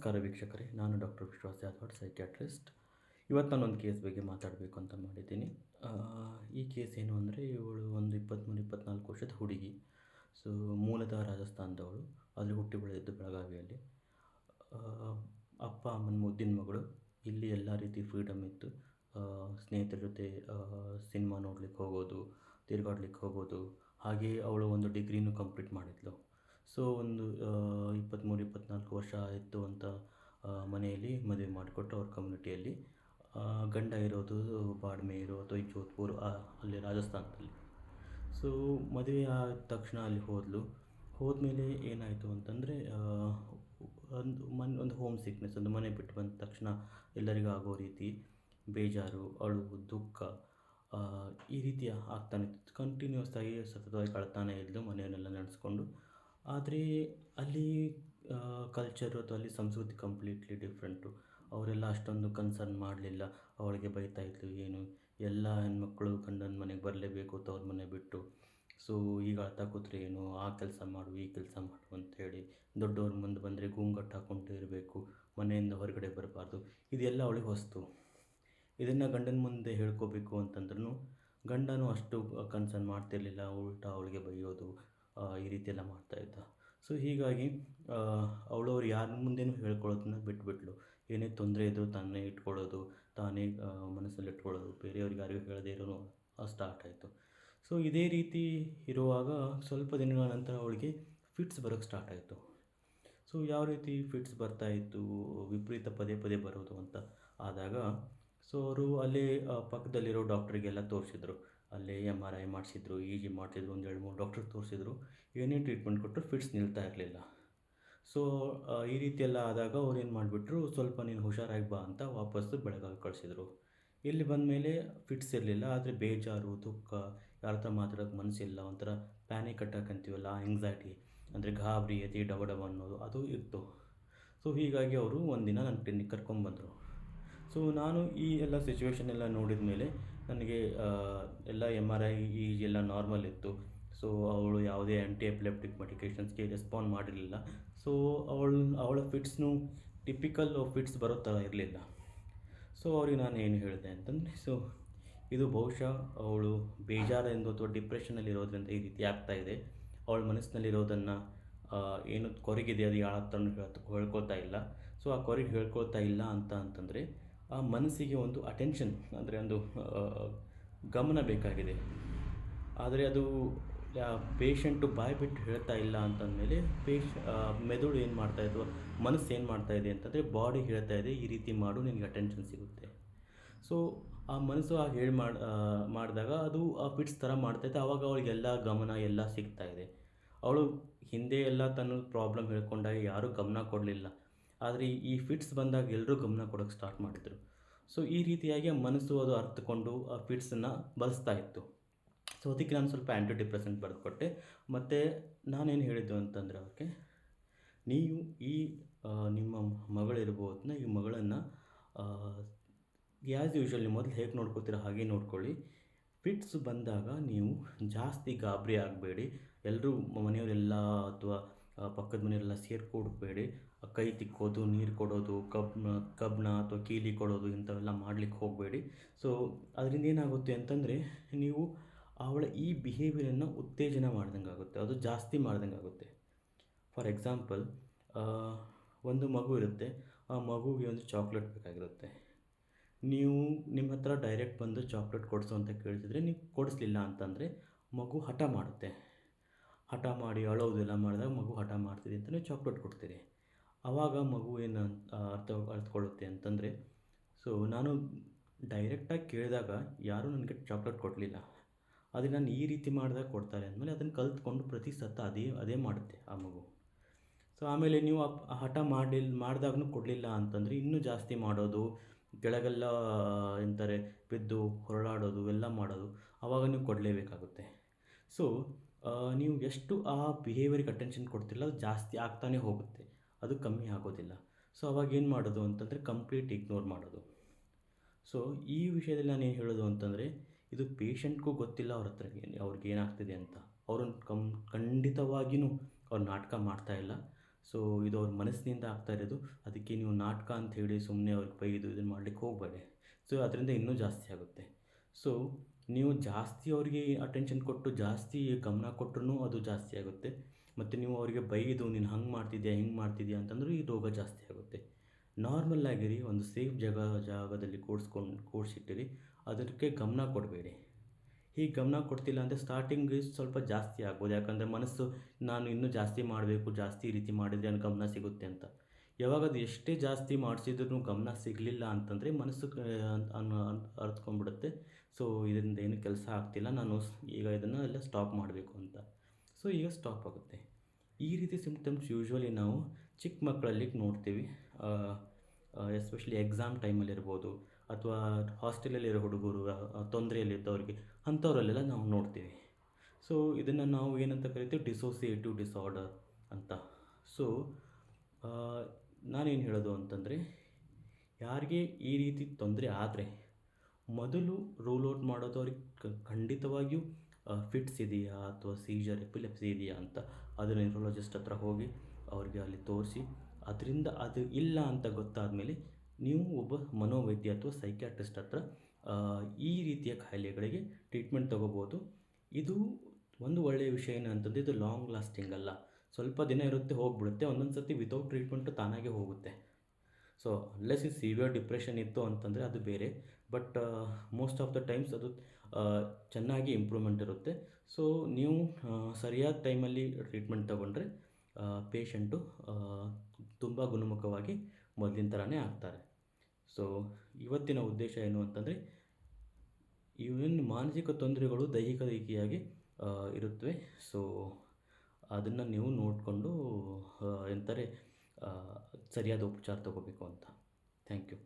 ನಮಸ್ಕಾರ ವೀಕ್ಷಕರೇ, ನಾನು ಡಾಕ್ಟರ್ ವಿಶ್ವಾಸ್ ಜಾಧವ್, ಸೈಕ್ಯಾಟ್ರಿಸ್ಟ್. ಇವತ್ತು ನಾನೊಂದು ಕೇಸ್ ಬಗ್ಗೆ ಮಾತಾಡಬೇಕು ಅಂತ ಮಾಡಿದ್ದೀನಿ. ಈ ಕೇಸ್ ಏನು ಅಂದರೆ, ಇವಳು ಒಂದು ಇಪ್ಪತ್ತ್ಮೂರು, ಇಪ್ಪತ್ತ್ನಾಲ್ಕು ವರ್ಷದ ಹುಡುಗಿ. ಸೊ ಮೂಲತಃ ರಾಜಸ್ಥಾನದವಳು. ಅಲ್ಲಿ ಹುಟ್ಟಿ ಬೆಳೆದಿದ್ದು ಬೆಳಗಾವಿಯಲ್ಲಿ. ಅಪ್ಪ, ಅಮ್ಮನ ಮುದ್ದಿನ ಮಗಳು. ಇಲ್ಲಿ ಎಲ್ಲ ರೀತಿ ಫ್ರೀಡಮ್ ಇತ್ತು. ಸ್ನೇಹಿತರ ಜೊತೆ ಸಿನಿಮಾ ನೋಡ್ಲಿಕ್ಕೆ ಹೋಗೋದು, ತಿರುಗಾಡ್ಲಿಕ್ಕೆ ಹೋಗೋದು. ಹಾಗೆಯೇ ಅವಳು ಒಂದು ಡಿಗ್ರಿನೂ ಕಂಪ್ಲೀಟ್ ಮಾಡಿದ್ಲು. ಸೊ ಒಂದು ಇಪ್ಪತ್ತ್ಮೂರು ಇಪ್ಪತ್ತ್ನಾಲ್ಕು ವರ್ಷ ಆಯಿತು ಅಂತ ಮನೆಯಲ್ಲಿ ಮದುವೆ ಮಾಡಿಕೊಟ್ಟು ಅವ್ರ ಕಮ್ಯುನಿಟಿಯಲ್ಲಿ ಗಂಡ ಇರೋದು ಬಾಡ್ಮೇರು ಅಥವಾ ಜೋಧ್ಪುರ್ ಅಲ್ಲಿ ರಾಜಸ್ಥಾನದಲ್ಲಿ. ಸೊ ಮದುವೆ ಆದ ತಕ್ಷಣ ಅಲ್ಲಿ ಹೋದಲು. ಹೋದ್ಮೇಲೆ ಏನಾಯಿತು ಅಂತಂದರೆ ಒಂದು, ಮನ್, ಒಂದು ಹೋಮ್ ಸಿಕ್ನೆಸ್ ಒಂದು ಮನೆ ಬಿಟ್ಟು ಬಂದ ತಕ್ಷಣ ಎಲ್ಲರಿಗೂ ಆಗೋ ರೀತಿ ಬೇಜಾರು ಅಳು ದುಃಖ ಈ ರೀತಿ ಆಗ್ತಾನೆ ಕಂಟಿನ್ಯೂಸ್ ಆಗಿ ಸತತವಾಗಿ ಕಳ್ತಾನೆ ಇದ್ದು ಮನೆಯನ್ನೆಲ್ಲ ನಡೆಸ್ಕೊಂಡು. ಆದರೆ ಅಲ್ಲಿ ಕಲ್ಚರ್ ಅಥವಾ ಅಲ್ಲಿ ಸಂಸ್ಕೃತಿ ಕಂಪ್ಲೀಟ್ಲಿ ಡಿಫ್ರೆಂಟು ಅವರೆಲ್ಲ ಅಷ್ಟೊಂದು ಕನ್ಸರ್ನ್ ಮಾಡಲಿಲ್ಲ. ಅವಳಿಗೆ ಬೈತಾ ಇದ್ಲು, ಏನು? ಎಲ್ಲ ಹೆಣ್ಮಕ್ಳು ಗಂಡನ ಮನೆಗೆ ಬರಲೇಬೇಕು, ತವ್ರ ಮನೆ ಬಿಟ್ಟು. ಸೊ ಈಗ ಅಳ್ತಾ ಕೂತ್ರೆ ಏನು? ಆ ಕೆಲಸ ಮಾಡು, ಈ ಕೆಲಸ ಮಾಡು ಅಂಥೇಳಿ ದೊಡ್ಡವ್ರ ಮುಂದೆ ಬಂದರೆ ಗೂಂಗಟ್ಟು ಹಾಕ್ಕೊಂಡು ಇರಬೇಕು. ಮನೆಯಿಂದ ಹೊರಗಡೆ ಬರಬಾರ್ದು. ಇದೆಲ್ಲ ಅವಳಿಗೆ ಹೊಸ್ತು. ಇದನ್ನು ಗಂಡನ ಮುಂದೆ ಹೇಳ್ಕೋಬೇಕು ಅಂತಂದ್ರೂ ಗಂಡನೂ ಅಷ್ಟು ಕನ್ಸರ್ನ್ ಮಾಡ್ತಿರ್ಲಿಲ್ಲ. ಉಲ್ಟಾ ಅವಳಿಗೆ ಬೈಯೋದು. ಈ ರೀತಿಯೆಲ್ಲ ಮಾಡ್ತಾ ಮಾಡ್ತಾಯಿದ್ದ ಸೊ ಹೀಗಾಗಿ ಅವಳು ಅವ್ರು ಯಾರ ಮುಂದೆಯೂ ಹೇಳ್ಕೊಳ್ಳೋದನ್ನ ಬಿಟ್ಬಿಟ್ಲು. ಏನೇ ತೊಂದರೆ ಇದ್ದರೂ ತಾನೇ ಇಟ್ಕೊಳ್ಳೋದು, ತಾನೇ ಮನಸ್ಸಲ್ಲಿ ಇಟ್ಕೊಳ್ಳೋದು. ಬೇರೆಯವ್ರಿಗೆ ಯಾರಿಗೂ ಹೇಳದೇ ಇರೋನು ಸ್ಟಾರ್ಟ್ ಆಯಿತು. ಸೊ ಇದೇ ರೀತಿ ಇರುವಾಗ ಸ್ವಲ್ಪ ದಿನಗಳ ನಂತರ ಅವಳಿಗೆ ಫಿಟ್ಸ್ ಬರೋಕ್ಕೆ ಸ್ಟಾರ್ಟ್ ಆಯಿತು. ಸೊ ಯಾವ ರೀತಿ ಫಿಟ್ಸ್ ಬರ್ತಾ ಇತ್ತು, ವಿಪರೀತ ಪದೇ ಪದೇ ಬರೋದು ಅಂತ ಆದಾಗ ಸೊ ಅವರು ಅಲ್ಲಿ ಪಕ್ಕದಲ್ಲಿರೋ ಡಾಕ್ಟ್ರಿಗೆಲ್ಲ ತೋರಿಸಿದ್ರು. ಅಲ್ಲೇ ಎಂ ಆರ್ ಐ ಮಾಡಿಸಿದ್ರು ಇ ಜಿ ಮಾಡಿಸಿದ್ರು ಒಂದು ಎರಡು ಮೂರು ಡಾಕ್ಟ್ರಿಗೆ ತೋರಿಸಿದ್ರು, ಏನೇ ಟ್ರೀಟ್ಮೆಂಟ್ ಕೊಟ್ಟರು ಫಿಟ್ಸ್ ನಿಲ್ತಾ ಇರಲಿಲ್ಲ. ಸೊ ಈ ರೀತಿಯೆಲ್ಲ ಆದಾಗ ಅವ್ರು ಏನು ಮಾಡಿಬಿಟ್ರು, ಸ್ವಲ್ಪ ನೀನು ಹುಷಾರಾಗಿ ಬಾ ಅಂತ ವಾಪಸ್ಸು ಬೆಳಗಾವಿ ಕಳಿಸಿದ್ರು. ಇಲ್ಲಿ ಬಂದ ಮೇಲೆ ಫಿಟ್ಸ್ ಇರಲಿಲ್ಲ, ಆದರೆ ಬೇಜಾರು, ದುಃಖ ಯಾರ ಹತ್ರ ಮಾತಾಡೋಕ್ಕೆ ಮನಸ್ಸಿಲ್ಲ ಒಂಥರ ಪ್ಯಾನಿಕ್ ಅಟ್ಯಾಕ್ ಅಂತೀವಲ್ಲ ಎಂಗ್ಸೈಟಿ ಅಂದರೆ ಗಾಬರಿ, ಎದೆ ಡಬ ಡವ ಅನ್ನೋದು, ಅದು ಇತ್ತು. ಸೊ ಹೀಗಾಗಿ ಅವರು ಒಂದಿನ ನನ್ನ ಕ್ಲಿನಿಕ್ ಕರ್ಕೊಂಡ್ಬಂದರು ಸೊ ನಾನು ಈ ಎಲ್ಲ ಸಿಚುವೇಶನ್ ಎಲ್ಲ ನೋಡಿದ ಮೇಲೆ ನನಗೆ ಎಲ್ಲ ಎಂ ಆರ್ ಐ ಇ ಎಲ್ಲ ನಾರ್ಮಲ್ ಇತ್ತು. ಸೊ ಅವಳು ಯಾವುದೇ ಆ್ಯಂಟಿ ಎಪಿಲೆಪ್ಟಿಕ್ ಮೆಡಿಕೇಷನ್ಸ್ಗೆ ರೆಸ್ಪಾಂಡ್ ಮಾಡಿರಲಿಲ್ಲ. ಸೊ ಅವಳು, ಅವಳ ಫಿಟ್ಸ್ನು ಟಿಪಿಕಲ್ ಫಿಟ್ಸ್ ಬರೋ ಥರ ಇರಲಿಲ್ಲ. ಸೊ ಅವ್ರಿಗೆ ನಾನು ಏನು ಹೇಳಿದೆ ಅಂತಂದರೆ ಸೊ ಇದು ಬಹುಶಃ ಅವಳು ಬೇಜಾರಿಂದ ಅಥವಾ ಡಿಪ್ರೆಷನಲ್ಲಿ ಇರೋದ್ರಿಂದ ಈ ರೀತಿ ಆಗ್ತಾ ಇದೆ. ಅವಳ ಮನಸ್ಸಿನಲ್ಲಿರೋದನ್ನು ಏನು ಕೊರಗಿದೆ ಅದು ಯಾವ ಹತ್ರ ಹೇಳ್ಕೊಳ್ತಾ ಇಲ್ಲ. ಸೊ ಆ ಕೊರಗೆ ಹೇಳ್ಕೊಳ್ತಾ ಇಲ್ಲ ಅಂತ ಅಂತಂದರೆ ಆ ಮನಸ್ಸಿಗೆ ಒಂದು ಅಟೆನ್ಷನ್ ಅಂದರೆ ಒಂದು ಗಮನ ಬೇಕಾಗಿದೆ. ಆದರೆ ಅದು ಪೇಷಂಟು ಬಾಯಿ ಬಿಟ್ಟು ಹೇಳ್ತಾ ಇಲ್ಲ ಅಂತಂದಮೇಲೆ ಆ, ಮೆದುಳು ಏನು ಮಾಡ್ತಾ ಇದೆ ಮನಸ್ಸು ಏನು ಮಾಡ್ತಾ ಇದೆ ಅಂತಂದರೆ ಬಾಡಿ ಹೇಳ್ತಾ ಇದೆ ಈ ರೀತಿ ಮಾಡು ನಿನಗೆ ಅಟೆನ್ಷನ್ ಸಿಗುತ್ತೆ. ಸೊ ಆ ಮನಸ್ಸು ಆ ಹೇಳಿ ಮಾಡಿ ಮಾಡಿದಾಗ ಅದು ಆ ಫಿಟ್ಸ್ ಥರ ಮಾಡ್ತೈತೆ ಆವಾಗ ಅವಳಿಗೆಲ್ಲ ಗಮನ ಎಲ್ಲ ಸಿಗ್ತಾ ಇದೆ. ಅವಳು ಹಿಂದೆ ಎಲ್ಲ ತನ್ನ ಪ್ರಾಬ್ಲಮ್ ಹೇಳ್ಕೊಂಡಾಗ ಯಾರೂ ಗಮನ ಕೊಡಲಿಲ್ಲ. ಆದರೆ ಈ ಫಿಟ್ಸ್ ಬಂದಾಗ ಎಲ್ಲರೂ ಗಮನ ಕೊಡೋಕ್ಕೆ ಸ್ಟಾರ್ಟ್ ಮಾಡಿದರು. ಸೊ ಈ ರೀತಿಯಾಗಿ ಮನಸ್ಸು ಅದು ಅರ್ಥಕೊಂಡು ಆ ಫಿಟ್ಸನ್ನು ಬಳಸ್ತಾ ಇತ್ತು. ಸೊ ಅದಕ್ಕೆ ನಾನು ಸ್ವಲ್ಪ ಆ್ಯಂಟಿ ಡಿಪ್ರೆಸೆಂಟ್ ಬರೆದುಕೊಟ್ಟೆ. ಮತ್ತು ನಾನೇನು ಹೇಳಿದ್ದು ಅಂತಂದರೆ ಅವ್ರಿಗೆ, ನೀವು ಈ ನಿಮ್ಮ ನಿಮ್ಮ ಮಗಳಿರ್ಬೋದನ್ನ ಈ ಮಗಳನ್ನು ಆ್ಯಸ್ ಯೂಶ್ವಲಿ ಮೊದಲು ಹೇಗೆ ನೋಡ್ಕೋತೀರ ಹಾಗೆ ನೋಡ್ಕೊಳ್ಳಿ. ಫಿಟ್ಸ್ ಬಂದಾಗ ನೀವು ಜಾಸ್ತಿ ಗಾಬರಿ ಆಗಬೇಡಿ. ಎಲ್ಲರೂ ಮನೆಯವರೆಲ್ಲ ಅಥವಾ ಪಕ್ಕದ ಮನೆಯವರೆಲ್ಲ ಸೇರ್ಕೊಡ್ಬೇಡಿ. ಕೈ ತಿಕ್ಕೋದು, ನೀರು ಕೊಡೋದು ಕಬ್ಬನ್ನ ಕಬ್ಬನ್ನ ಅಥವಾ ಕೀಲಿ ಕೊಡೋದು ಇಂಥವೆಲ್ಲ ಮಾಡ್ಲಿಕ್ಕೆ ಹೋಗಬೇಡಿ. ಸೊ ಅದರಿಂದ ಏನಾಗುತ್ತೆ ಅಂತಂದರೆ ನೀವು ಅವಳ ಈ ಬಿಹೇವಿಯರನ್ನು ಉತ್ತೇಜನ ಮಾಡ್ದಂಗೆ ಆಗುತ್ತೆ. ಅದು ಜಾಸ್ತಿ ಮಾಡ್ದಂಗೆ ಆಗುತ್ತೆ. ಫಾರ್ ಎಕ್ಸಾಂಪಲ್ ಒಂದು ಮಗು ಇರುತ್ತೆ. ಆ ಮಗುವಿಗೆ ಒಂದು ಚಾಕ್ಲೇಟ್ ಬೇಕಾಗಿರುತ್ತೆ. ನೀವು ನಿಮ್ಮ ಹತ್ರ ಡೈರೆಕ್ಟ್ ಬಂದು ಚಾಕ್ಲೇಟ್ ಕೊಡಿಸು ಅಂತ ಕೇಳ್ತಿದ್ರೆ ನೀವು ಕೊಡಿಸ್ಲಿಲ್ಲ ಅಂತಂದರೆ ಮಗು ಹಠ ಮಾಡುತ್ತೆ. ಹಠ ಮಾಡಿ ಅಳೋದೆಲ್ಲ ಮಾಡಿದಾಗ ಮಗು ಹಠ ಮಾಡ್ತಿದೆ ಅಂತಲೇ ಚಾಕ್ಲೇಟ್ ಕೊಡ್ತೀರಿ. ಆವಾಗ ಮಗು ಏನು ಅರ್ಥ ಅರ್ಥಕೊಳ್ಳುತ್ತೆ ಅಂತಂದರೆ ಸೊ ನಾನು ಡೈರೆಕ್ಟಾಗಿ ಕೇಳಿದಾಗ ಯಾರೂ ನನಗೆ ಚಾಕ್ಲೇಟ್ ಕೊಡಲಿಲ್ಲ. ಆದರೆ ನಾನು ಈ ರೀತಿ ಮಾಡಿದಾಗ ಕೊಡ್ತಾರೆ ಅಂದಮೇಲೆ ಅದನ್ನು ಕಲ್ತ್ಕೊಂಡು ಪ್ರತಿ ಸತ ಅದೇ ಅದೇ ಮಾಡುತ್ತೆ ಆ ಮಗು. ಸೊ ಆಮೇಲೆ ನೀವು ಆ ಹಠ ಮಾಡಿಲ್ ಮಾಡಿದಾಗೂ ಕೊಡಲಿಲ್ಲ ಅಂತಂದರೆ ಇನ್ನೂ ಜಾಸ್ತಿ ಮಾಡೋದು, ಕೆಳಗೆಲ್ಲ, ಎಂತಾರೆ, ಬಿದ್ದು ಹೊರಳಾಡೋದು, ಎಲ್ಲ ಮಾಡೋದು ಆವಾಗ ನೀವು ಕೊಡಲೇಬೇಕಾಗುತ್ತೆ. ಸೊ ನೀವು ಎಷ್ಟು ಆ ಬಿಹೇವಿಯರ್ಗೆ ಅಟೆನ್ಷನ್ ಕೊಡ್ತಿರಲ್ಲ ಅದು ಜಾಸ್ತಿ ಆಗ್ತಾನೆ ಹೋಗುತ್ತೆ. ಅದು ಕಮ್ಮಿ ಆಗೋದಿಲ್ಲ ಸೊ ಅವಾಗ ಏನು ಮಾಡೋದು ಅಂತಂದರೆ ಕಂಪ್ಲೀಟ್ ಇಗ್ನೋರ್ ಮಾಡೋದು. ಸೊ ಈ ವಿಷಯದಲ್ಲಿ ನಾನು ಏನು ಹೇಳೋದು ಅಂತಂದರೆ, ಇದು ಪೇಷಂಟ್ಗೂ ಗೊತ್ತಿಲ್ಲ ಅವ್ರ ಹತ್ರ ಅವ್ರಿಗೆ ಏನಾಗ್ತಿದೆ ಅಂತ. ಅವ್ರನ್ನ ಕಮ್ ಖಂಡಿತವಾಗಿಯೂ ಅವ್ರು ನಾಟಕ ಮಾಡ್ತಾ ಇಲ್ಲ. ಸೊ ಇದು ಅವ್ರ ಮನಸ್ಸಿನಿಂದ ಆಗ್ತಾ ಇರೋದು. ಅದಕ್ಕೆ ನೀವು ನಾಟಕ ಅಂತ ಹೇಳಿ ಸುಮ್ಮನೆ ಅವ್ರಿಗೆ ಬೈದು ಇದನ್ನು ಮಾಡ್ಲಿಕ್ಕೆ ಹೋಗಬೇಡಿ. ಸೊ ಅದರಿಂದ ಇನ್ನೂ ಜಾಸ್ತಿ ಆಗುತ್ತೆ. ಸೊ ನೀವು ಜಾಸ್ತಿ ಅವರಿಗೆ ಅಟೆನ್ಷನ್ ಕೊಟ್ಟು ಜಾಸ್ತಿ ಗಮನ ಕೊಟ್ರೂ ಅದು ಜಾಸ್ತಿ ಆಗುತ್ತೆ. ಮತ್ತು ನೀವು ಅವರಿಗೆ ಬೈದು, ನೀನು ಹಂಗೆ ಮಾಡ್ತಿದ್ಯಾ, ಹಿಂಗೆ ಮಾಡ್ತಿದ್ಯಾ? ಅಂತಂದರೂ ಈ ರೋಗ ಜಾಸ್ತಿ ಆಗುತ್ತೆ. ನಾರ್ಮಲ್ ಆಗಿರಿ, ಒಂದು ಸೇಫ್ ಜಾಗ, ಜಾಗದಲ್ಲಿ ಕೂಡಿಸ್ಕೊಂಡು ಕೂಡಿಸಿಟ್ಟಿರಿ ಅದಕ್ಕೆ ಗಮನ ಕೊಡಬೇಡಿ. ಹೀಗೆ ಗಮನ ಕೊಡ್ತಿಲ್ಲ ಅಂದರೆ ಸ್ಟಾರ್ಟಿಂಗ್ ಸ್ವಲ್ಪ ಜಾಸ್ತಿ ಆಗ್ಬೋದು. ಯಾಕಂದರೆ ಮನಸ್ಸು, ನಾನು ಇನ್ನೂ ಜಾಸ್ತಿ ಮಾಡಬೇಕು, ಜಾಸ್ತಿ ರೀತಿ ಮಾಡಿದರೆ ನನಗೆ ಗಮನ ಸಿಗುತ್ತೆ ಅಂತ. ಯಾವಾಗ ಅದು ಎಷ್ಟೇ ಜಾಸ್ತಿ ಮಾಡಿಸಿದ್ರೂ ಗಮನ ಸಿಗಲಿಲ್ಲ ಅಂತಂದರೆ ಮನಸ್ಸು ಅರ್ತ್ಕೊಂಡ್ಬಿಡುತ್ತೆ. ಸೊ ಇದರಿಂದ ಏನು ಕೆಲಸ ಆಗ್ತಿಲ್ಲ. ನಾನು ಈಗ ಇದನ್ನು ಎಲ್ಲ ಸ್ಟಾಪ್ ಮಾಡಬೇಕು ಅಂತ. ಸೊ ಈಗ ಸ್ಟಾಪ್ ಆಗುತ್ತೆ. ಈ ರೀತಿ ಸಿಂಪ್ಟಮ್ಸ್ ಯೂಶ್ವಲಿ ನಾವು ಚಿಕ್ಕ ಮಕ್ಕಳಲ್ಲಿ ನೋಡ್ತೀವಿ. ಎಸ್ಪೆಷಲಿ ಎಕ್ಸಾಮ್ ಟೈಮಲ್ಲಿ ಇರ್ಬೋದು, ಅಥವಾ ಹಾಸ್ಟೆಲಲ್ಲಿರೋ ಹುಡುಗರು ತೊಂದರೆಯಲ್ಲಿದ್ದವ್ರಿಗೆ ಅಂಥವ್ರಲ್ಲೆಲ್ಲ ನಾವು ನೋಡ್ತೀವಿ. ಸೊ ಇದನ್ನು ನಾವು ಏನಂತ ಕರಿತೀವಿ? ಡಿಸೋಸಿಯೇಟಿವ್ ಡಿಸಾರ್ಡರ್ ಅಂತ. ಸೊ ನಾನೇನು ಹೇಳೋದು ಅಂತಂದರೆ, ಯಾರಿಗೆ ಈ ರೀತಿ ತೊಂದರೆ ಆದರೆ, ಮೊದಲು ರೂಲ್ ಔಟ್ ಮಾಡೋದು ಅವ್ರಿಗೆ ಖಂಡಿತವಾಗಿಯೂ ಫಿಟ್ಸ್ ಇದೆಯಾ ಅಥವಾ ಸೀಜರ್ ಎಪಿಲೆಪ್ಸಿ ಇದೆಯಾ ಅಂತ ಅದು ನ್ಯೂರೋಲಜಿಸ್ಟ್ ಹತ್ರ ಹೋಗಿ ಅವ್ರಿಗೆ ಅಲ್ಲಿ ತೋರಿಸಿ. ಅದರಿಂದ ಅದು ಇಲ್ಲ ಅಂತ ಗೊತ್ತಾದ ಮೇಲೆ ನೀವು ಒಬ್ಬ ಮನೋವೈದ್ಯ ಅಥವಾ ಸೈಕ್ಯಾಟ್ರಿಸ್ಟ್ ಹತ್ರ ಈ ರೀತಿಯ ಕಾಯಿಲೆಗಳಿಗೆ ಟ್ರೀಟ್ಮೆಂಟ್ ತಗೋಬೋದು. ಇದು ಒಂದು ಒಳ್ಳೆಯ ವಿಷಯ ಏನು ಅಂತಂದ್ರೆ ಇದು ಲಾಂಗ್ ಲಾಸ್ಟಿಂಗ್ ಅಲ್ಲ. ಸ್ವಲ್ಪ ದಿನ ಇರುತ್ತೆ, ಹೋಗ್ಬಿಡುತ್ತೆ, ಒಂದೊಂದು ಸರ್ತಿ ವಿತೌಟ್ ಟ್ರೀಟ್ಮೆಂಟು ತಾನಾಗೆ ಹೋಗುತ್ತೆ. ಸೊ ಅನ್ಲೆಸ್ ಇದು ಸಿವಿಯರ್ ಡಿಪ್ರೆಷನ್ ಇತ್ತು ಅಂತಂದರೆ ಅದು ಬೇರೆ but most of the times ಅದು ಚೆನ್ನಾಗಿ ಇಂಪ್ರೂವ್ಮೆಂಟ್ ಇರುತ್ತೆ. ಸೊ ನೀವು ಸರಿಯಾದ ಟೈಮಲ್ಲಿ ಟ್ರೀಟ್ಮೆಂಟ್ ತಗೊಂಡ್ರೆ ಪೇಷಂಟು ತುಂಬ ಗುಣಮುಖವಾಗಿ ಮೊದಲಿನ ಥರನೇ ಆಗ್ತಾರೆ. ಸೊ ಇವತ್ತಿನ ಉದ್ದೇಶ ಏನು ಅಂತಂದರೆ ಇವನ್ ಮಾನಸಿಕ ತೊಂದರೆಗಳು ದೈಹಿಕ ರೀತಿಯಾಗಿ ಇರುತ್ತವೆ ಸೊ ಅದನ್ನು ನೀವು ನೋಡಿಕೊಂಡು ಎಂತಾರೆ ಸರಿಯಾದ ಉಪಚಾರ ತಗೋಬೇಕು ಅಂತ. Thank you